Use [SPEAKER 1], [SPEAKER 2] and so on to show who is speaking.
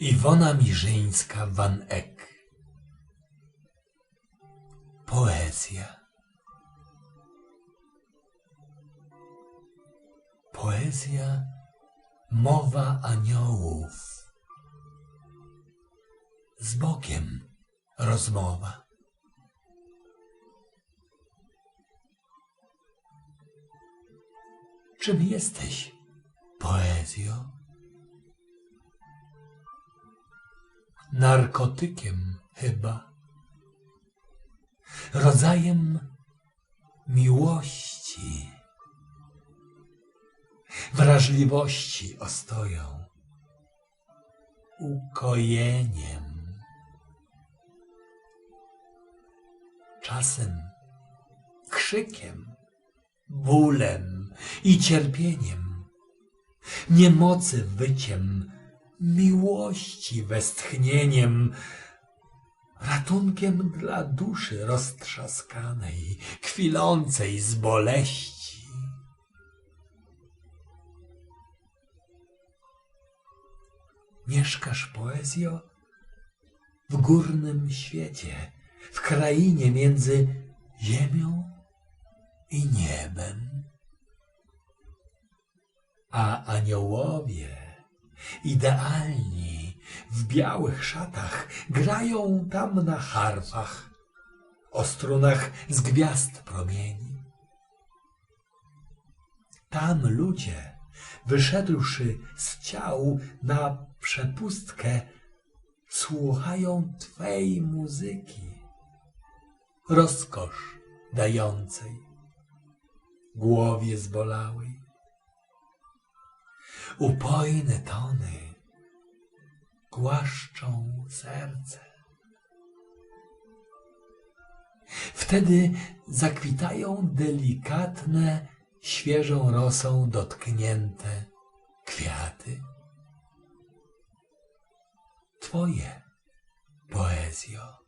[SPEAKER 1] Iwona Mirzyńska van Eck Poezja. Poezja mowa aniołów. Z Bogiem rozmowa. Czym jesteś, poezjo? Narkotykiem chyba, rodzajem miłości, wrażliwości ostoją, ukojeniem, czasem krzykiem, bólem i cierpieniem, niemocy wyciem, miłości westchnieniem, ratunkiem dla duszy roztrzaskanej, kwilącej z boleści. Mieszkasz poezjo w górnym świecie, w krainie między ziemią i niebem. A aniołowie idealni, w białych szatach, grają tam na harfach, o strunach z gwiazd promieni. Tam ludzie, wyszedłszy z ciał na przepustkę, słuchają Twej muzyki, rozkosz dającej głowie zbolałej upojne tony głaszczą serce. Wtedy zakwitają delikatne, świeżą rosą dotknięte kwiaty. Twoje poezjo.